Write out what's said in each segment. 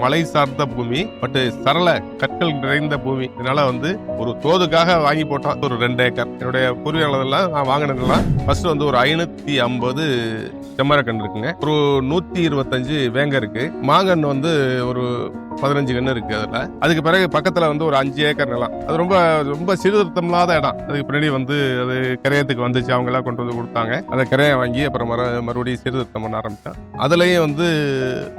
மலை சார்ந்த பூமி பட் சரள கற்கள் நிறைந்த பூமி. இதனால வந்து ஒரு தோதுக்காக வாங்கி போட்டோம். ஒரு ரெண்டு ஏக்கர். என்னுடைய பூர்வீகம் நான் வாங்கினதெல்லாம் ஃபர்ஸ்ட் வந்து ஒரு ஐநூத்தி ஐம்பது செம்மரக்கன்று இருக்குங்க. ஒரு நூத்தி இருபத்தஞ்சு வேங்க இருக்கு. மாங்கன்று வந்து ஒரு பதினஞ்சு கன்று இருக்கு அதுல. அதுக்கு பிறகு பக்கத்துல வந்து ஒரு அஞ்சு ஏக்கர் நிலம். அது ரொம்ப ரொம்ப சீர்திருத்தம் இல்லாத இடம். அதுக்கு பின்னாடி வந்து அது கிரயத்துக்கு வந்துச்சு. அவங்க எல்லாம் கொண்டு வந்து கொடுத்தாங்க. அதை கிரயம் வாங்கி அப்புறம் மறு மறுபடியும் சீர்திருத்தம் பண்ண ஆரம்பிச்சோம் அதுலயும் வந்து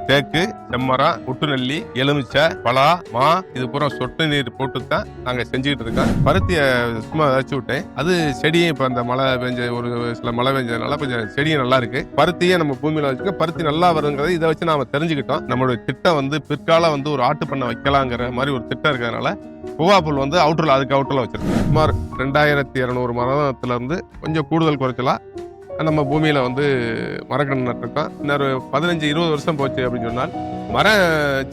தேக்கு செம்மரம் ஒட்டுநெல்லி எலுமிச்சை பலா மா இது பூரா சொட்டு நீர் போட்டு தான் நாங்க செஞ்சுக்கிட்டு இருக்கோம். பருத்திய சும்மா வச்சு விட்டேன். அது செடியும் இப்ப அந்த மழை பெஞ்ச ஒரு சில மழை பெஞ்சதுனால கொஞ்சம் செடியும் நல்லா இருக்கு. பருத்தியை நம்ம பூமியில வச்சுக்க பருத்தி நல்லா வருங்கிறத இதை வச்சு நாம தெரிஞ்சுக்கிட்டோம். நம்மளுடைய திட்டம் வந்து பிற்காலம் வந்து ஒரு ஆட்டு பண்ணை வைக்கலாங்கிற மாதிரி ஒரு திட்டம் இருக்கிறதுனால பூவாப்புல் வந்து அவுட்டர்ல அதுக்கு அவுட்டர்ல வச்சிருக்கோம் சுமார் ரெண்டாயிரத்தி இரநூறு மரத்துல இருந்து கொஞ்சம் கூடுதல் குறைச்சலா நம்ம பூமியில வந்து மரக்கன்று நட்டிருக்கோம். இன்னொரு பதினஞ்சு இருபது வருஷம் போச்சு அப்படின்னு சொன்னால் மரம்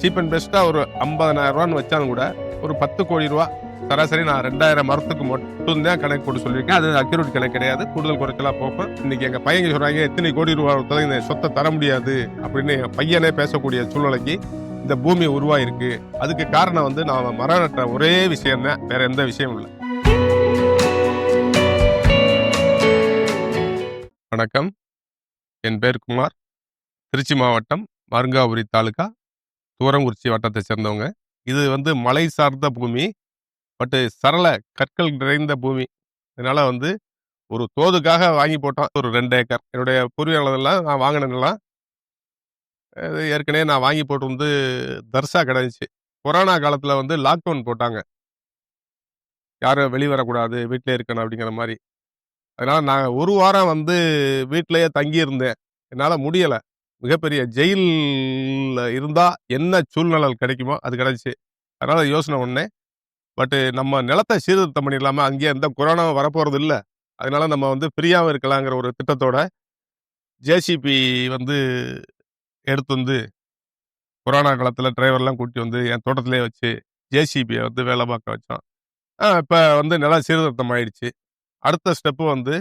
சீப் அண்ட் பெஸ்டா ஒரு ஐம்பதனாயிரம் ரூபான்னு வச்சாலும் கூட ஒரு பத்து கோடி ரூபா சராசரி நான் ரெண்டாயிரம் மரத்துக்கு மட்டும்தான் கணக்கு போட்டு சொல்லியிருக்கேன். அது அக்யூரேட் கணக்கு கிடையாது. கூடுதல் குறைச்சலாக போகும். இன்னைக்கு எங்க பையங்க சொல்றாங்க எத்தனை கோடி ரூபா இந்த சொத்தை தர முடியாது அப்படின்னு என் பையனே பேசக்கூடிய சூழ்நிலைக்கு இந்த பூமி உருவாயிருக்கு. அதுக்கு காரணம் வந்து நான் மரம் நட்ட ஒரே விஷயம் தான். வேற எந்த விஷயமும் இல்லை. வணக்கம். என் பேர் குமார். திருச்சி மாவட்டம் மருங்காபுரி தாலுகா தூரங்குறிச்சி வட்டத்தை சேர்ந்தவங்க. இது வந்து மலை சார்ந்த பூமி பட்டு சரள கற்கள் நிறைந்த பூமி. இதனால வந்து ஒரு தோதுக்காக வாங்கி போட்டோம். ஒரு ரெண்டு ஏக்கர். என்னுடைய பூர்வீகம் நான் வாங்கினதெல்லாம் ஏற்கனவே நான் வாங்கி போட்டு வந்து தர்சா கிடந்துச்சு. கொரோனா காலத்தில் வந்து லாக்டவுன் போட்டாங்க. யாரும் வெளியே வரக்கூடாது வீட்டிலே இருக்கணும் அப்படிங்கிற மாதிரி அதனால் நான் ஒரு வாரம் வந்து வீட்டிலையே தங்கியிருந்தேன். என்னால் முடியலை. மிகப்பெரிய ஜெயிலில் இருந்தால் என்ன சூழ்நிலை கிடைக்குமோ அது கிடச்சி அதனால் யோசனை ஒன்று பட்டு நம்ம நிலத்தை சீர்திருத்தம் பண்ணிடலாமல் அங்கேயே எந்த கொரோனாவும் வரப்போகிறது இல்லை. அதனால் நம்ம வந்து ஃப்ரீயாகவும் இருக்கலாங்கிற ஒரு திட்டத்தோட ஜேசிபி வந்து எடுத்து வந்து கொரோனா காலத்தில் டிரைவர்லாம் கூட்டி வந்து என் தோட்டத்திலே வச்சு ஜேசிபியை வந்து வேலை பார்க்க வச்சோம். இப்போ வந்து நல்லா சீர்திருத்தம் ஆயிடுச்சு. அடுத்த ஸ்டெப்பு வந்து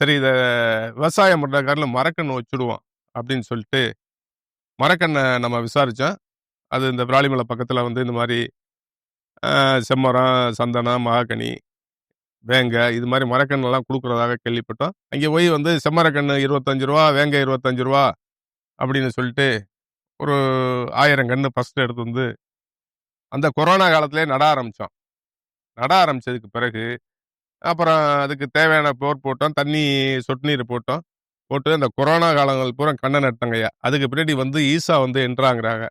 சரி இதை விவசாயம் பண்ணுற காரில் மரக்கன்று வச்சுடுவோம் அப்படின்னு சொல்லிட்டு மரக்கண்ணை நம்ம விசாரித்தோம் அது இந்த விராலிமலை பக்கத்தில் வந்து இந்த மாதிரி செம்மரம் சந்தனம் மகாகனி வேங்க இது மாதிரி மரக்கண்ணெல்லாம் கொடுக்குறதாக கேள்விப்பட்டோம். அங்கே போய் வந்து செம்மரக்கன்று இருபத்தஞ்சு ரூபா வேங்க இருபத்தஞ்சு ரூபா அப்படின்னு சொல்லிட்டு ஒரு ஆயிரம் கன்று ஃபஸ்ட்டு எடுத்து வந்து அந்த கொரோனா காலத்திலே நட ஆரம்பித்தோம் நட ஆரம்பித்ததுக்கு பிறகு அப்புறம் அதுக்கு தேவையான போர் போட்டோம் தண்ணி சொட்டு நீர் போட்டோம். போட்டு அந்த கொரோனா காலங்கள் பூரா கண்ணை நட்டங்கய்யா. அதுக்கு பின்னாடி வந்து ஈசா வந்து என்றாங்கிறாங்க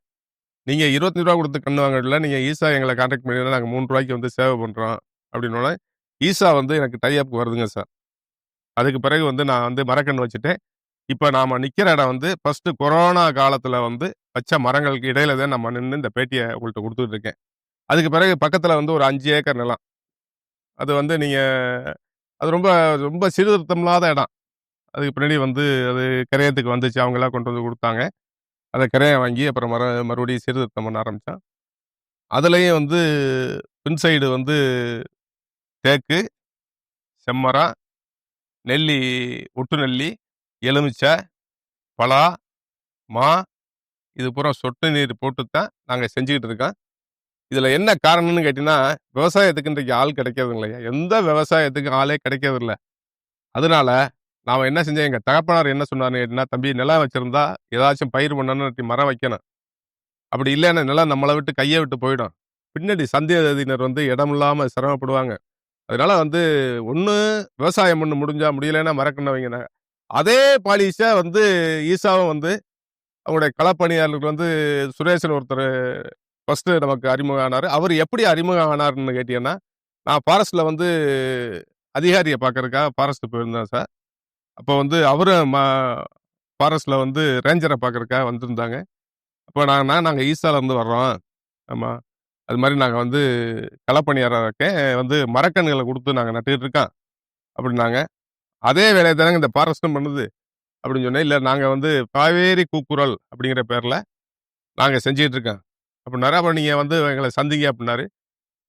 நீங்கள் இருபத்தஞ்சு ரூபா கொடுத்து கண்ணு வாங்கல நீங்கள் ஈசா எங்களை கான்டாக்ட் பண்ணி நாங்கள் மூணு ரூபாய்க்கு வந்து சேவை பண்ணுறோம் அப்படின்னோடனே ஈசா வந்து எனக்கு டைஅப் வருதுங்க சார் அதுக்கு பிறகு வந்து நான் வந்து மரக்கன்று வச்சுட்டேன். இப்போ நாம் நிற்கிற இடம் வந்து ஃபர்ஸ்ட் கொரோனா காலத்தில் வந்து வச்ச மரங்களுக்கு இடையில தான் நம்ம நின்று இந்த பேட்டியை உங்கள்கிட்ட கொடுத்துட்டு இருக்கேன். அதுக்கு பிறகு பக்கத்தில் வந்து ஒரு அஞ்சு ஏக்கர் நிலம். அது வந்து நீங்கள் அது ரொம்ப ரொம்ப சீர்திருத்தம் இல்லாத இடம். அதுக்கு பின்னாடி வந்து அது கரையத்துக்கு வந்துச்சு. அவங்களாம் கொண்டு வந்து கொடுத்தாங்க. அதை கிரயம் வாங்கி அப்புறம் மறு மறுபடியும் சீர்திருத்தம் பண்ண ஆரம்பித்தோம் அதுலேயும் வந்து பின் சைடு வந்து தேக்கு செம்மரம் நெல்லி ஒட்டு நெல்லி எலுமிச்சை பலா மா இது பூரா சொட்டு நீர் போட்டு தான் நாங்கள் செஞ்சுக்கிட்டு இருக்கோம். இதில் என்ன காரணம்னு கேட்டிங்கன்னா விவசாயத்துக்கு இன்றைக்கு ஆள் கிடைக்கிறது இல்லையா எந்த விவசாயத்துக்கு ஆளே கிடைக்கிறது இல்லை அதனால நாம் என்ன செஞ்சோம்? எங்கள் தகப்பனார் என்ன சொன்னார்னு கேட்டிங்கன்னா தம்பி நிலம் வச்சுருந்தா ஏதாச்சும் பயிர் பண்ணணும் மரம் வைக்கணும். அப்படி இல்லைன்னா நிலம் நம்மளை விட்டு கையை விட்டு போயிடும். பின்னாடி சந்தேகத்தினர் வந்து இடம் இல்லாமல் சிரமப்படுவாங்க. அதனால் வந்து ஒன்று விவசாயம் பண்ணு முடிஞ்சால் முடியலைன்னா மறக்கணும் வைங்க. அதே பாலிஷாக வந்து ஈசாவும் வந்து அவங்களுடைய களப்பணியாளர்கள் வந்து சுரேஷன் ஒருத்தர் ஃபஸ்ட்டு நமக்கு அறிமுகம் ஆனார் அவர் எப்படி அறிமுகம் ஆனார்னு கேட்டீங்கன்னா நான் ஃபாரஸ்ட்டில் வந்து அதிகாரியை பார்க்கறதுக்காக ஃபாரஸ்ட்டு போயிருந்தேன் சார் அப்போ வந்து அவரும் மா ஃபாரஸ்ட்டில் வந்து ரேஞ்சரை பார்க்கறதுக்காக வந்திருந்தாங்க. அப்போ நான் நாங்கள் ஈசாலேருந்து வர்றோம். ஆமாம் அது மாதிரி நாங்கள் வந்து களப்பணியாளருக்கே வந்து மரக்கன்றுகளை கொடுத்து நாங்கள் நட்டுக்கிட்டு இருக்கோம். அப்படின்னாங்க. அதே வேலையை தானங்க இந்த பாரஸ்டம் பண்ணுது அப்படின்னு சொன்னேன். இல்லை நாங்கள் வந்து காவேரி கூக்குரல் அப்படிங்கிற பேரில் நாங்கள் செஞ்சிகிட்டு இருக்கோம். அப்படின்னாரு அப்புறம் நீங்கள் வந்து எங்களை சந்திங்க அப்படின்னாரு.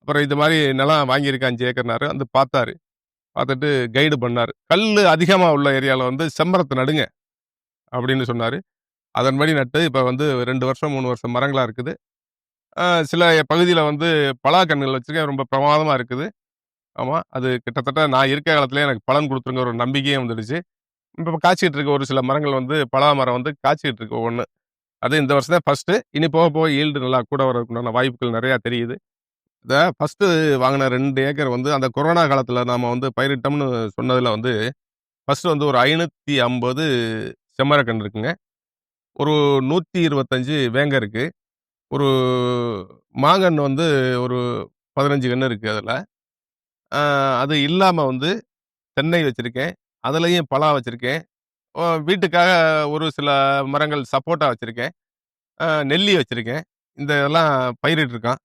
அப்புறம் இது மாதிரி நிலம் வாங்கியிருக்கேன் அஞ்சு ஏக்கர்னாரு. வந்து பார்த்தாரு. பார்த்துட்டு கைடு பண்ணார். கல் அதிகமாக உள்ள ஏரியாவில் வந்து செம்மரத்தை நடுங்க அப்படின்னு சொன்னார். அதன்படி நட்டு இப்போ வந்து ரெண்டு வருஷம், மூணு வருஷம் மரங்களாக இருக்குது. சில பகுதியில் வந்து பலா கன்றுகள் வச்சுருக்கேன். ரொம்ப பிரமாதமாக இருக்குது. ஆமா. அது கிட்டத்தட்ட நான் இருக்க காலத்திலேயே எனக்கு பலன் குடுத்துருங்கிற ஒரு நம்பிக்கையும் வந்துடுச்சு. இப்ப காய்ச்சிட்டு இருக்க ஒரு சில மரங்கள் வந்து பலா மரம் வந்து காய்ச்சிட்டு இருக்கு ஒவ்வொண்ணு. அது இந்த வருஷம் தான் ஃபர்ஸ்ட்டு. இனி போக போக ஈல்டு நல்லா கூட வரதுக்குண்டான வாய்ப்புகள் நெறையா தெரியுது. இதை ஃபர்ஸ்ட்டு வாங்குன 2 ஏக்கர் வந்து அந்த கொரோனா காலத்தில நாம வந்து பயிரிட்டோம்னு சொன்னதுல வந்து, ஃபர்ஸ்ட்டு வந்து ஒரு 550 செம்மரக்கன்று இருக்குங்க. ஒரு 125 வேங்க இருக்கு. ஒரு மாங்கன்னு வந்து ஒரு 15 கன்னு இருக்கு அதுல. அது இல்லாமல் வந்து தென்னை வச்சுருக்கேன் அதுலேயும் பலா வச்சுருக்கேன் வீட்டுக்காக ஒரு சில மரங்கள் சப்போட்டா வச்சுருக்கேன் நெல்லி வச்சுருக்கேன் இந்த இதெல்லாம் பயிரிட்டுருக்கோம்.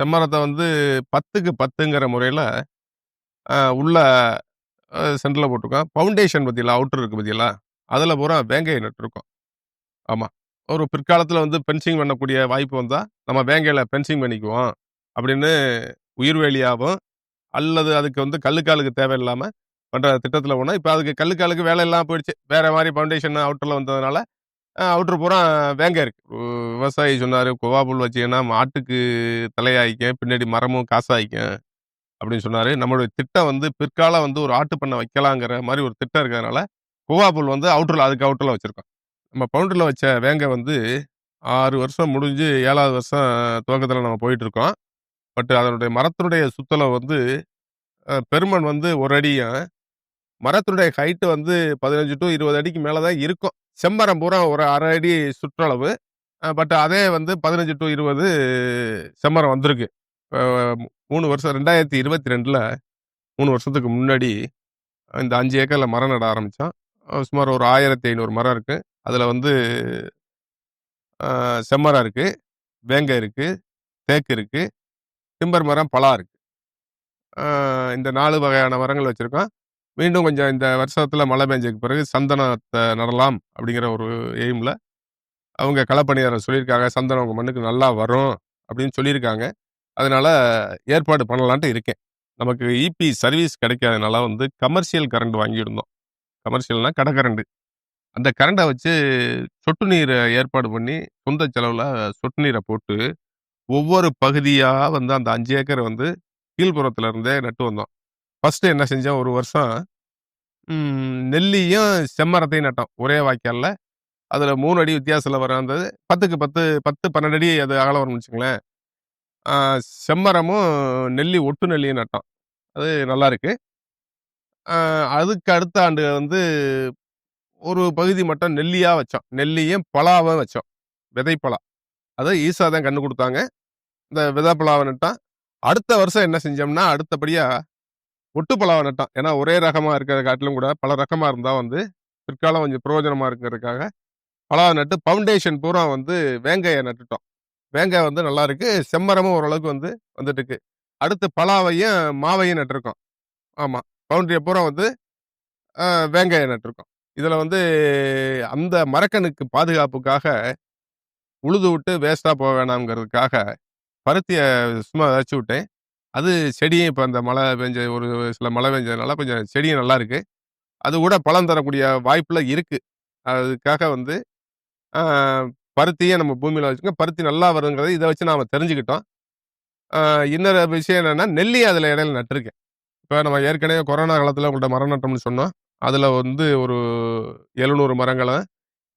செம்மரத்தை வந்து பத்துக்கு பத்துங்கிற முறையில் உள்ள சென்டரில் போட்டிருக்கோம் ஃபவுண்டேஷன் பவுண்டேஷன் பாத்தீங்களா? அவுட்டர் இருக்கு பாத்தீங்களா? பூரா வேங்கையை நட்டுருக்கோம். ஆமாம் ஒரு பிற்காலத்தில் வந்து பென்சிங் பண்ணக்கூடிய வாய்ப்பு வந்தால் நம்ம வேங்கையில் பென்சிங் பண்ணிக்குவோம். அப்படின்னு உயிர்வேலியாகவும் அல்லது அதுக்கு வந்து கல்லுக்காலுக்கு தேவையில்லாமல் பண்ணுற திட்டத்தில் ஒண்ணு. இப்போ அதுக்கு கல்லுக்காலுக்கு வேலை இல்லாமல் போயிடுச்சு. வேறு மாதிரி ஃபவுண்டேஷன் அவுட்டரில் வந்ததுனால, அவுட்ரு பூரா வேங்கை இருக்கு. விவசாயி சொன்னார் "கொவ்வா புல் வச்சீங்கன்னா மாட்டுக்கு தலையாயிக்கும். பின்னாடி மரமும் காசாயிக்கும்." அப்படின்னு சொன்னார் நம்மளுடைய திட்டம் வந்து பிற்காலம் வந்து ஒரு ஆட்டு பண்ணை வைக்கலாங்கிற மாதிரி ஒரு திட்டம் இருக்கிறதுனால, குவாபுல் புல் வந்து அவுட்டரில் அதுக்கு அவுட்டரில் வச்சுருக்கோம் நம்ம பவுண்டரில் வச்ச வேங்கை வந்து ஆறு வருஷம் முடிஞ்சு ஏழாவது வருஷம் துவக்கத்தில் நம்ம போயிட்டுருக்கோம். பட் அதனுடைய மரத்தினுடைய சுத்தளவு வந்து பெருமன் வந்து ஒரு அடியும், மரத்தினுடைய ஹைட்டு வந்து பதினஞ்சு டு இருபது அடிக்கு மேலே தான் இருக்கும். செம்மரம் பூரா ஒரு அரை அடி சுற்றளவு. பட் அதே வந்து பதினஞ்சு டு இருபது செம்மரம் வந்திருக்கு. மூணு வருஷம் ரெண்டாயிரத்தி இருபத்தி ரெண்டில் மூணு வருஷத்துக்கு முன்னாடி, இந்த அஞ்சு ஏக்கரில் மரம் நட ஆரம்பித்தோம் சுமார் ஒரு 1500 மரம் இருக்குது அதில் வந்து செம்மரம் இருக்குது வேங்கை இருக்குது தேக்கு இருக்குது டிம்பர் மரம், பலா இருக்குது இந்த நாலு வகையான மரங்கள் வச்சுருக்கோம் மீண்டும் கொஞ்சம் இந்த வருஷத்தில் மழை பெஞ்சதுக்கு பிறகு சந்தனத்தை நடலாம் அப்படிங்கிற ஒரு எய்மில் அவங்க களப்பணியாரம் சொல்லியிருக்காங்க. "சந்தனம் உங்கள் மண்ணுக்கு நல்லா வரும்." அப்படின்னு சொல்லியிருக்காங்க. அதனால் ஏற்பாடு பண்ணலான்ட்டு இருக்கேன். நமக்கு இபி சர்வீஸ் கிடைக்காதனால வந்து கமர்ஷியல் கரண்ட் வாங்கியிருந்தோம். கமர்ஷியல்னால் கடை கரண்ட். அந்த கரண்டை வச்சு சொட்டு நீரை ஏற்பாடு பண்ணி, சொந்த செலவில் சொட்டு நீரை போட்டு, ஒவ்வொரு பகுதியாக வந்து அந்த அஞ்சு ஏக்கர் வந்து கீழ்ப்புறத்துல இருந்தே நட்டு வந்தோம். ஃபர்ஸ்ட் என்ன செஞ்சோம், ஒரு வருஷம் நெல்லியும், செம்மரத்தையும் நட்டோம். ஒரே வாய்க்காலில் அதில் மூணு அடி வித்தியாசத்தில் வராந்தது 10க்கு 10 10, 12 அடி அது அகலம் வரும்னு வச்சுங்களேன் செம்மரமும், நெல்லி ஒட்டு நெல்லியும் நட்டோம். அது நல்லா இருக்கு அதுக்கு அடுத்த ஆண்டு வந்து ஒரு பகுதி மட்டும் நெல்லியாக வச்சோம். நெல்லியும், பலாவும் வச்சோம். விதைப்பலா. அத ஈஸா தான் கண்டு கொடுத்தாங்க இந்த விதை பலாவை நட்டான் அடுத்த வருஷம் என்ன செஞ்சோம்னா, அடுத்தபடியா ஒட்டு பலாவ நட்டான் ஏன்னா ஒரே ரகமாக இருக்கிற காட்டிலும் கூட பல ரகமாக இருந்தால் வந்து பிற்காலம் கொஞ்சம் பிரயோஜனமாக இருக்கிறதுக்காக பலாவை நட்டு ஃபவுண்டேஷன் பூரா வந்து வேங்காயை நட்டுட்டோம். வேங்காய் வந்து நல்லா இருக்கு. செம்மரமும் ஓரளவுக்கு வந்து வந்துட்டு இருக்கு. அடுத்து பலாவையும், மாவையும் நட்டிருக்கோம் ஆமாம் பவுண்டரியை பூரா வந்து வேங்காயை நட்டிருக்கோம் இதில் வந்து அந்த மரக்கணுக்கு பாதுகாப்புக்காக, உழுது விட்டு வேஸ்ட்டாக போக வேணாம்ங்கிறதுக்காக, பருத்தியை சும்மா வெதச்சு விட்டேன். அது செடியும் இப்போ அந்த மழை பெஞ்ச ஒரு சில மழை பெஞ்சதுனால கொஞ்சம் செடியும் நல்லா இருக்குது அது கூட பழம் தரக்கூடிய வாய்ப்பில் இருக்குது அதுக்காக வந்து அ பருத்தியும் நம்ம பூமியில் வச்சுக்கோங்க பருத்தி நல்லா வருங்கிறத இதை வச்சு நாம் தெரிஞ்சுக்கிட்டோம். இன்னொரு விஷயம் என்னென்னா நெல்லி அதில் இடையில நட்டுருக்கேன். இப்போ நம்ம ஏற்கனவே கொரோனா காலத்தில் உங்கள்கிட்ட மரம் நட்டோம்னு சொன்னோம். அதில் வந்து ஒரு 700 மரங்களும்,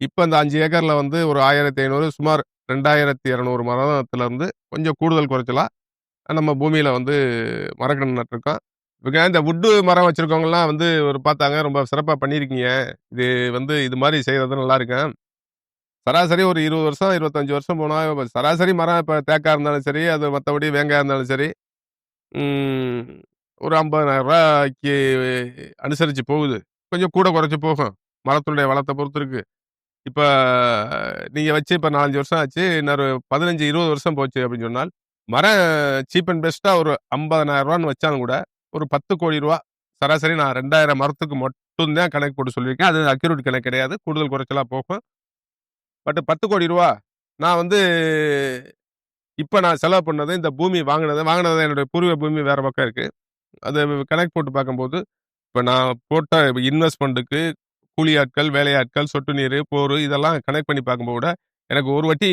இப்போ இந்த அஞ்சு ஏக்கரில் வந்து ஒரு 1500 சுமார் ரெண்டாயிரத்தி இரநூறு மரத்துலேருந்து கொஞ்சம் கூடுதல் குறைச்சலாக நம்ம பூமியில் வந்து மரக்கன்று நட்டிருக்கோம் இப்போ இந்த வுட்டு மரம் வச்சுருக்கவங்கலாம் வந்து ஒரு பார்த்தாங்க, "ரொம்ப சிறப்பாக பண்ணியிருக்கீங்க. இது வந்து இது மாதிரி செய்கிறது நல்லா நல்லாருக்கும்." சராசரி ஒரு 20 வருஷம், 25 வருஷம் போனால் இப்போ சராசரி மரம் இப்போ தேக்காக இருந்தாலும் சரி, அது மற்றபடி வேங்காய் இருந்தாலும் சரி, ஒரு ரூ. 50,000க்கு அனுசரிச்சு போகுது. கொஞ்சம் கூட குறைச்சி போகும். மரத்தினுடைய வளத்தை பொறுத்து இருக்குது இப்போ நீங்கள் வச்சு இப்போ நாலஞ்சு வருஷம் ஆச்சு. இன்னொரு 15, 20 வருஷம் போச்சு அப்படின்னு சொன்னால், மரம் சீப் அண்ட் பெஸ்ட்டாக ஒரு ரூ. 50,000ன்னு வச்சாலும் கூட, ஒரு பத்து கோடி ரூபா சராசரி நான் 2000 மரத்துக்கு மட்டும்தான் கணக்கு போட்டு சொல்லியிருக்கேன். அது அக்யூரேட் கணக்கு கிடையாது. கூடுதல் குறைச்சலாக போகும். பட் ரூ. 10,00,00,000 நான் வந்து இப்போ நான் செலவு பண்ணது, இந்த பூமி வாங்கினது வாங்கினது என்னுடைய பூர்வ பூமி வேறு பக்கம் இருக்குது அது கணக்கு போட்டு பார்க்கும்போது, இப்போ நான் போட்ட இன்வெஸ்ட்மெண்ட்டுக்கு கூலி ஆட்கள், வேலையாட்கள், சொட்டு நீர் போர் இதெல்லாம் கனெக்ட் பண்ணி பார்க்கும்போது கூட, எனக்கு ஒரு வட்டி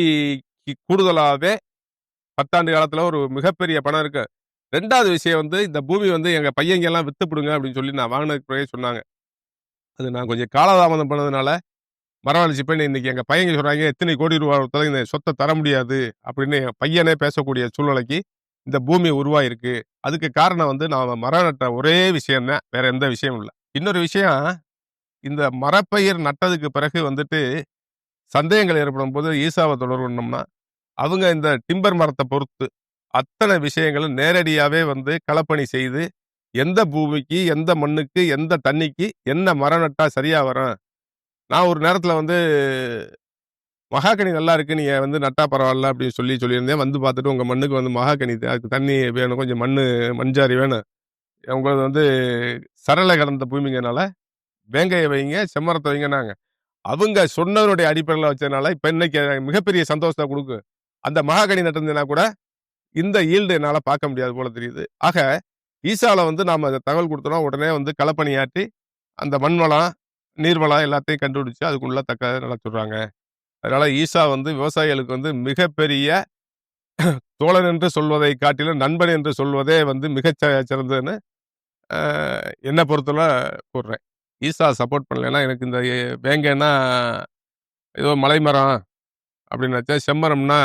கூடுதலாகவே பத்தாண்டு காலத்தில் ஒரு மிகப்பெரிய பணம் இருக்குது ரெண்டாவது விஷயம் வந்து, இந்த பூமி வந்து எங்கள் பையங்கெல்லாம் விற்று விடுங்க அப்படின்னு சொல்லி நான் வாங்கினதுக்கு பிறகு சொன்னாங்க. அது நான் கொஞ்சம் காலதாமதம் பண்ணதுனால, மரவழிச்சு பண்ணி இன்றைக்கி எங்கள் பையங்க சொல்கிறாங்க "எத்தனை கோடி ரூபா இந்த சொத்தை தர முடியாது" அப்படின்னு என் பையனே பேசக்கூடிய சூழ்நிலைக்கு இந்த பூமி உருவாயிருக்கு. அதுக்கு காரணம் வந்து நான் மரம் நட்ட ஒரே விஷயம் தான். வேறு எந்த விஷயமும் இல்லை இன்னொரு விஷயம், இந்த மரப்பயிர் நட்டதுக்கு பிறகு வந்துட்டு, சந்தேகங்கள் ஏற்படும்போது ஈசாவை தொடர்பு பண்ணோம்னா அவங்க இந்த டிம்பர் மரத்தை பொறுத்து, அத்தனை விஷயங்களும் நேரடியாகவே வந்து களப்பணி செய்து, எந்த பூமிக்கு, எந்த மண்ணுக்கு, எந்த தண்ணிக்கு, என்ன மரம் நட்டா சரியா வரும்? நான் ஒரு நேரத்தில் வந்து மகாகனி நல்லா இருக்கு. நீங்கள் வந்து நட்டா பரவாயில்ல அப்படின்னு சொல்லி சொல்லியிருந்தேன். வந்து பார்த்துட்டு உங்கள் மண்ணுக்கு வந்து மகாகனி அதுக்கு தண்ணி வேணும். கொஞ்சம் மண்ணு மண்ஜாரி வேணும். உங்களது வந்து சரளை கடந்த பூமிங்கிறனால, வேங்கையை வைங்க, செம்மரத்தை வைங்கன்னாங்க. அவங்க சொன்னவருடைய அடிப்படையில் வச்சதுனால, இப்ப இன்னைக்கு மிகப்பெரிய சந்தோஷத்தை கொடுக்கும் அந்த மகாகனி நட்டிருந்தேன்னா கூட, இந்த ஈல்டு என்னால் பார்க்க முடியாது போல தெரியுது. ஆக, ஈசாவில் வந்து நாம் அதை தகவல் குடுத்தோம்னா, உடனே வந்து களப்பணியாற்றி, அந்த மண்வளம் நீர்வளம் எல்லாத்தையும் கண்டுபிடிச்சு, அதுக்குள்ள தக்க நடத்துறாங்க அதனால் ஈசா வந்து விவசாயிகளுக்கு வந்து மிகப்பெரிய தோழன் என்று சொல்வதை காட்டிலும், நண்பன் என்று சொல்வதே வந்து மிகச் சிறந்ததுன்னு, என்னை பொறுத்தவரை கூறுறேன். ஈஸா சப்போர்ட் பண்ணலைன்னா, எனக்கு இந்த வேங்கன்னா வேங்கைன்னா, ஏதோ மலை மரம் அப்படின்னு நெனச்சேன். செம்மரம்னா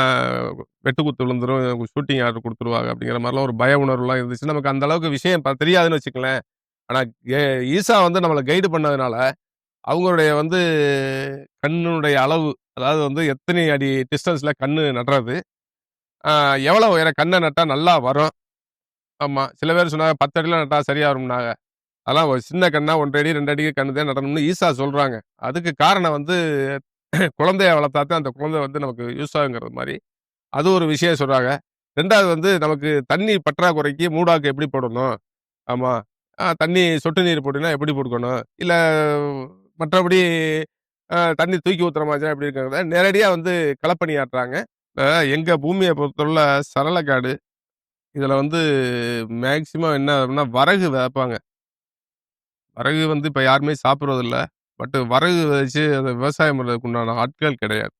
வெட்டு குத்து விழுந்துரும், ஷூட்டிங் ஆர்டர் கொடுத்துருவாங்க அப்படிங்கிற மாதிரிலாம் ஒரு பய உணர்வுலாம் இருந்துச்சு. நமக்கு அந்த அளவுக்கு விஷயம் தெரியாதுன்னு வச்சுக்கலேன் ஆனால் எ ஈசா வந்து நம்மளை கைடு பண்ணதுனால, அவங்களுடைய வந்து கண்ணுடைய அளவு, அதாவது வந்து எத்தனை அடி டிஸ்டன்ஸில் கண்ணு நடுறது, எவ்வளோ உயர உயரம் நட்டால் நல்லா வரும். ஆமாம் சில பேர் சொன்னாங்க பத்து அடியில் நட்டால் சரியாக வரும்னாங்க. அதெல்லாம் ஒரு சின்ன கண்ணா 1 1/2 அடி, 2 அடிக்கு கண்ணு தான் நடணும்னு ஈஸா சொல்றாங்க. அதுக்கு காரணம் வந்து குழந்தைய வளர்த்தா தான் அந்த குழந்தை வந்து நமக்கு யூஸ் ஆகுங்கிறது மாதிரி அது ஒரு விஷயம் சொல்றாங்க. ரெண்டாவது வந்து நமக்கு தண்ணி பற்றாக்குறைக்கு மூடாக்கு எப்படி போடணும்? ஆமாம் தண்ணி சொட்டு நீர் போட்டினா எப்படி போடுக்கணும் இல்லை மற்றபடி தண்ணி தூக்கி ஊற்றுற மாதிரி எப்படி இருக்கிறத நேரடியாக வந்து களப்பணி ஆட்டுறாங்க. எங்கள் பூமியை பொறுத்தவரை சரளக்காடு. இதில் வந்து மேக்சிமம் என்ன அப்படின்னா வரகு வைப்பாங்க வரகு வந்து இப்ப யாருமே சாப்பிடுறதில்ல. பட் வரகு வச்சு அந்த விவசாயம் பண்றதுக்கு உண்டான ஆட்கள் கிடையாது.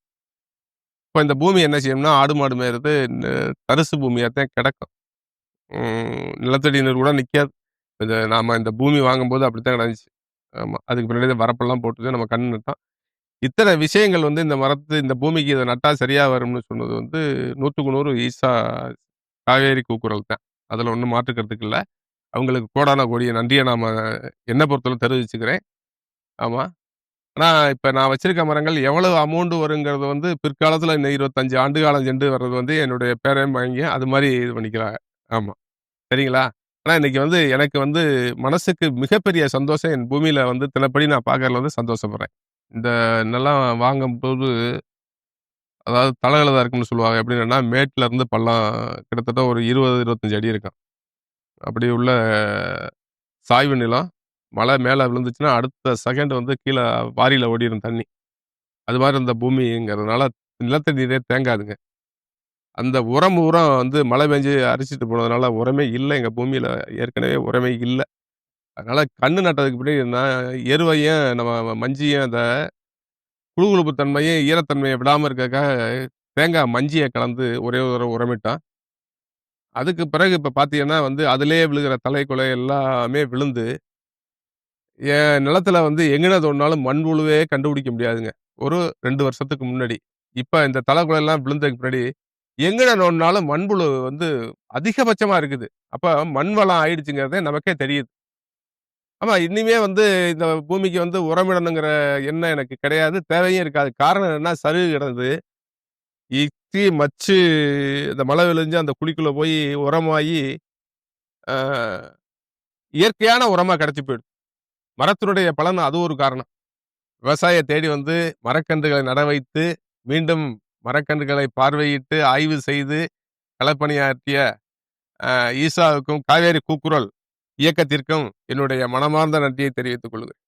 இப்ப இந்த பூமி என்ன செய்யும்னா, ஆடு, மாடு மேய்றது இந்த தரிசு பூமியாக தான் கிடக்கும் ம் நிலத்தடி நீர் கூட நிக்காது. இந்த நாம இந்த பூமி வாங்கும்போது அப்படித்தான் கிடந்துச்சு. ஆமா. அதுக்கு பின்னாடி தான் வரப்பெல்லாம் போட்டு நம்ம கண்ணு நட்டோம். இத்தன விஷயங்கள் வந்து இந்த மரத்து இந்த பூமிக்கு இத நட்டா சரியா வரும்னு சொன்னது வந்து 100க்கு 100 ஈசா காவேரி கூக்குரல் தான். அதுல ஒண்ணும் மாற்று கருத்துக்கு இல்ல. அவங்களுக்கு கோடான கோடி நன்றியை நாம என்ன பொறுத்தளவு தெரிவிச்சுக்கிறேன். ஆமா. ஆனா, இப்ப நான் வச்சிருக்க மரங்கள் எவ்வளவு அமௌண்ட் வருங்கிறது வந்து பிற்காலத்துல இன்னும் 25 ஆண்டு காலம் சென்று வர்றது வந்து என்னுடைய பேரன், பையன் அது மாரி இது பண்ணிக்கிறாங்க. ஆமா. சரிங்களா? ஆனா, இன்னைக்கு வந்து எனக்கு வந்து மனசுக்கு மிகப்பெரிய சந்தோஷம் என் பூமியில வந்து தினப்படி நான் பார்க்கறதுல வந்து சந்தோஷப்படுறேன். இந்த நிலம் வாங்கும்போது அதாவது தலைகளதாக இருக்குன்னு சொல்லுவாங்க. எப்படின்னா, மேட்ல இருந்து பள்ளம் கிட்டத்தட்ட ஒரு 20, 25 அடி இருக்கும். அப்படி உள்ள சாய்வு நிலம். மழை மேலே விழுந்துச்சுன்னா, அடுத்த செகண்ட் வந்து கீழே வாரியில் ஓடிரும் தண்ணி. அது மாதிரி இருந்த பூமிங்கிறதுனால நிலத்தடி நீரே தேங்காதுங்க. அந்த உரம் உரம் வந்து மழை பெஞ்சு அரிச்சிட்டு போனதுனால உரமே இல்லை எங்கள் பூமியில் ஏற்கனவே உரமே இல்லை அதனால் கண்ணு நட்டதுக்கு பின்னாடி நான் எருவையும், நம்ம மஞ்சியும் அந்த குழுகுழுப்பு தன்மையும், ஈரத்தன்மையை விடாமல் இருக்கறதுக்காக தேங்காய் மஞ்சியை கலந்து ஒரே ஒரு உரமிட்டான் அதுக்கு பிறகு இப்போ பார்த்தீங்கன்னா வந்து, அதிலே விழுகிற தலை குலை எல்லாமே விழுந்து என் நிலத்துல வந்து எங்கன மண் மண்புழுவே கண்டுபிடிக்க முடியாதுங்க. ஒரு ரெண்டு வருஷத்துக்கு முன்னாடி. இப்போ இந்த தலை குலைலாம் விழுந்ததுக்கு பின்னாடி, எங்கன நோண்டுனாலும் மண்புழு வந்து அதிகபட்சமாக இருக்குது. அப்போ மண் வளம் ஆயிடுச்சுங்கிறதே நமக்கே தெரியுது. ஆமாம் இனிமே வந்து இந்த பூமிக்கு வந்து உரமிடணுங்கிற எண்ணம் எனக்கு கிடையாது. தேவையும் இருக்காது. காரணம் என்ன சருகு கிடந்தது. சுற்றி மச்சு இந்த மழை விழுஞ்சு அந்த குழிக்குள்ள போய் உரமாயி இயற்கையான உரமா கிடச்சி போயிடும். மரத்தினுடைய பலன் அது ஒரு காரணம். விவசாய தேடி வந்து மரக்கன்றுகளை நட வைத்து, மீண்டும் மரக்கன்றுகளை பார்வையிட்டு, ஆய்வு செய்து, களப்பணியாற்றிய ஈசாவுக்கும், காவேரி கூக்குரல் இயக்கத்திற்கும் என்னுடைய மனமார்ந்த நன்றியை தெரிவித்துக் கொள்கிறேன்.